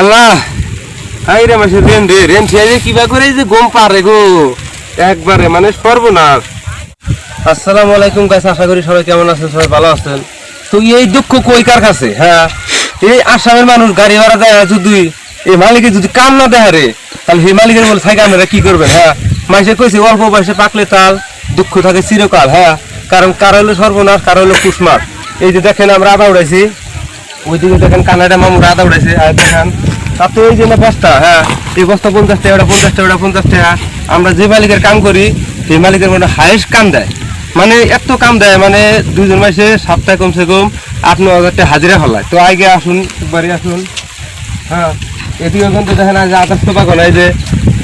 আল্লাহ। High রে মাসে rain রে, রেন খেয়ে কিবা করে যে গম পারে গো। একবারে মানে সর্বনাশ। আসসালামু আলাইকুম গাইস আশা করি সবাই কেমন আছেন, সবাই ভালো আছেন? তো এই দুঃখ কই কার কাছে হ্যাঁ? এই আসামের মানুষ গাড়ি ভাড়া দেয় যদি, এই মালিকের যদি কাম না দেয় রে, তাহলে সেই মালিকের বলে থাকে আপনারা কি করবেন? হ্যাঁ? মাসে কইছে, অল্প বয়সে পাকলে তাল, দুঃখ থাকে চিরকাল হ্যাঁ? কারণ কার হলো সর্বনাশ, কার হলো কুসমার? এই যে দেখেন, আমরা আদা উড়াইছি। ওইদিকে দেখেন কানাডা মামুর আদা উড়াইছে, আর দেখেন তার তো এই যে না বস্তা হ্যাঁ এই বস্তা পঞ্চাশ ওটা পঞ্চাশ টাকা, ওটা পঞ্চাশ টাকা। আমরা যে মালিকের কাম করি, সেই মালিকের মানে হাইস্ট কাম দেয়। মানে এত কাম দেয় মানে দুজন মাসে সপ্তাহে কমসে কম আট ন হাজার টাকা হাজিরা হলায় তো আগে আসুন, একবারই আসুন। হ্যাঁ এদিকে কিন্তু দেখেন আজ আদার সোপা গোনা এই যে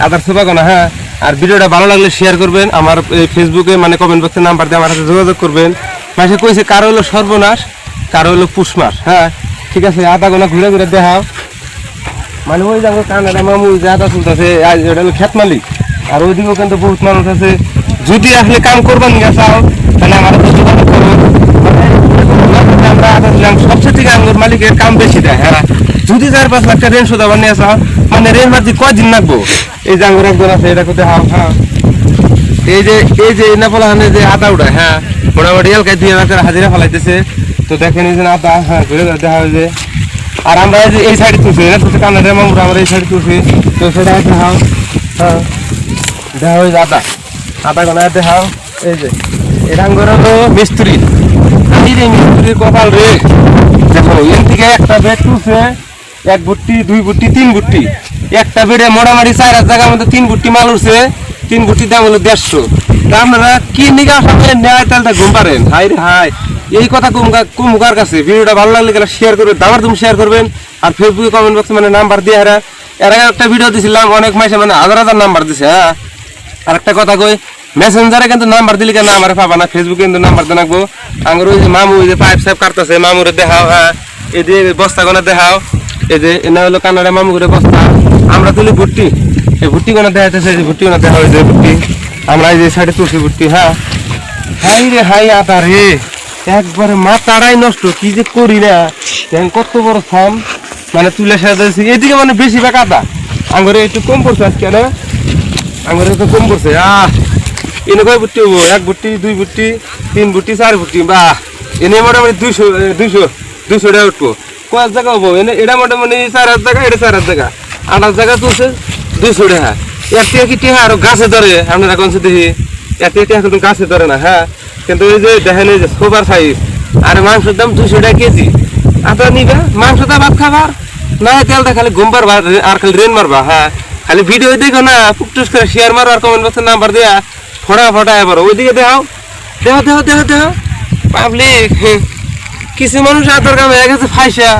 আদার সোপা গোনা হ্যাঁ আর ভিডিওটা ভালো লাগলে শেয়ার করবেন, আমার এই ফেসবুকে মানে কমেন্ট বক্সে নাম্বার দিয়ে আমার সাথে যোগাযোগ করবেন। মাসে কইছে, কারও হলো সর্বনাশ? কারও হলো পুষমাস হ্যাঁ? ঠিক আছে আদা গোনা ঘুরে ঘুরে দেখাও। মানে ওই যাব কানাডা মামু যে আদা চলতেছে এটা হলো খেত মালিক। আর ওইদিকেও কিন্তু বহুত মানুষ আছে। যদি আসলে কাম করবেন না চাও, তাহলে আমার সাথে যোগাযোগ মালিকের কাম দেয় হ্যাঁ? যদি চার পাঁচ চাও মানে লাগবো? এই আছে হ্যাঁ? এই যে এই যে যে আদা হ্যাঁ? মোটামুটি দুই হাজিরা ফেলাইতেছে। তো দেখেন এই যে হ্যাঁ ঘুরে দেখা হয় যে আর আমরা এই সাইডে তুলছি, এটা তুলছে কানাডা মামুর, আমরা এই সাইডে তুলছি। তো সেটা দেখাও হ্যাঁ। দেখা হয় আদা। আদা গোনা দেখাও এই যে। এটা আঙ্গুর হলো মিস্ত্রি। এই যে মিস্ত্রির কপাল রে। দেখো, এর থেকে একটা বেড তুলছে, এক বুট্টি দুই বুট্টি তিন বুট্টি একটা বেডে মোটামুটি চার হাজার জায়গার মধ্যে তিন বুট্টি মাল উঠছে, তিন বুট্টির দাম হলো দেড়শো। তা আপনারা কি নিগা সামনে নেয় তাহলে ঘুম পারেন হাই রে হাই এই কথা কুমকা- কুমুকার কাছে ভিডিওটা ভালো লাগলে গেলে শেয়ার করবেন দামার তুমি শেয়ার করবেন, আর ফেসবুকে কমেন্ট বক্সে মানে নাম্বার দিয়ে হারা। এর আগে একটা ভিডিও দিছিলাম, অনেক মাসে মানে হাজার হাজার নাম্বার দিছে হ্যাঁ? আর একটা কথা কই মেসেঞ্জারে কিন্তু নাম্বার দিলে কেন আমার পাবা না? ফেসবুকে কিন্তু নাম্বার দিয়ে রাখব আঙ্গুর ওই যে মামু, ওই যে পাইপ সাইপ কাটতেছে, মামুরে দেখাও হ্যাঁ? এই যে বস্তা গোনা দেখাও। এই যে এনা হলো কানাডা মামু করে বস্তা। আমরা তুলি ভুট্টি। এই ভুট্টি গোনা দেখাইতেছে, এই যে ভুট্টি গোনা দেখা হয়েছে ভুট্টি। আমরা এই যে সাইডে তুলছি ভুট্টি হ্যাঁ? হাই রে, হাই আতা রে। একবারে মাথাটাই নষ্ট, কি যে করি না দেখেন কত বড় থাম মানে তুলে সাজাইছি এদিকে মানে বেশি বেক আতা আঙ্গুরে একটু কম পড়ছে আজকে, না? আঙ্গুরে একটু কম পড়ছে। আহ! এনে কয় বুট্টি হব? এক বুট্টি, দুই বুট্টি, তিন বুট্টি, চার বুট্টি। বাহ! এনে মোটামুটি দুইশো দুইশো দুইশো টাকা উঠবো। কয়েক জায়গা হব? এনে, এটা মোটামুটি চার হাজার টাকা এটা চার হাজার টাকা আট হাজার টাকা তুলছে, দুইশো টাকা। এর থেকে কি টেহা আরও গাছে ধরে? আপনারা কোন দেখি? টেহা গাছে ধরে না হ্যাঁ? কিন্তু এই যে দেখেন এই যে সোবার সাইজ আর মাংসের দাম দুইশো টাকা কেজি। আপনারা নিবা মাংসটা ভাত খাবার না তেলটা খালি ঘুম পারবা আর খালি রেন মারবা হ্যাঁ? খালি ভিডিও দেখো না, ফুকটুস করে শেয়ার মারো আর কমেন্ট বক্সের নাম্বার দেয়া ফটা ফটা এবার। ওইদিকে দেখাও। দেহ দেহ দেহ দেহ পাবলিক কিছু মানুষ আতর কামে হয়ে গেছে ফাইসা।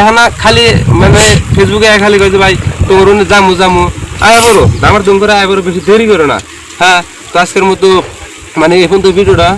এখন খালি মানে ফেসবুকে খালি কইছে, ভাই, তোমার জামু জামু। আয় বড় আমার তুমি করে আয় বড় বেশি দেরি করো না হ্যাঁ? তো আজকের মতো মানে এখন তো ভিডিওটা।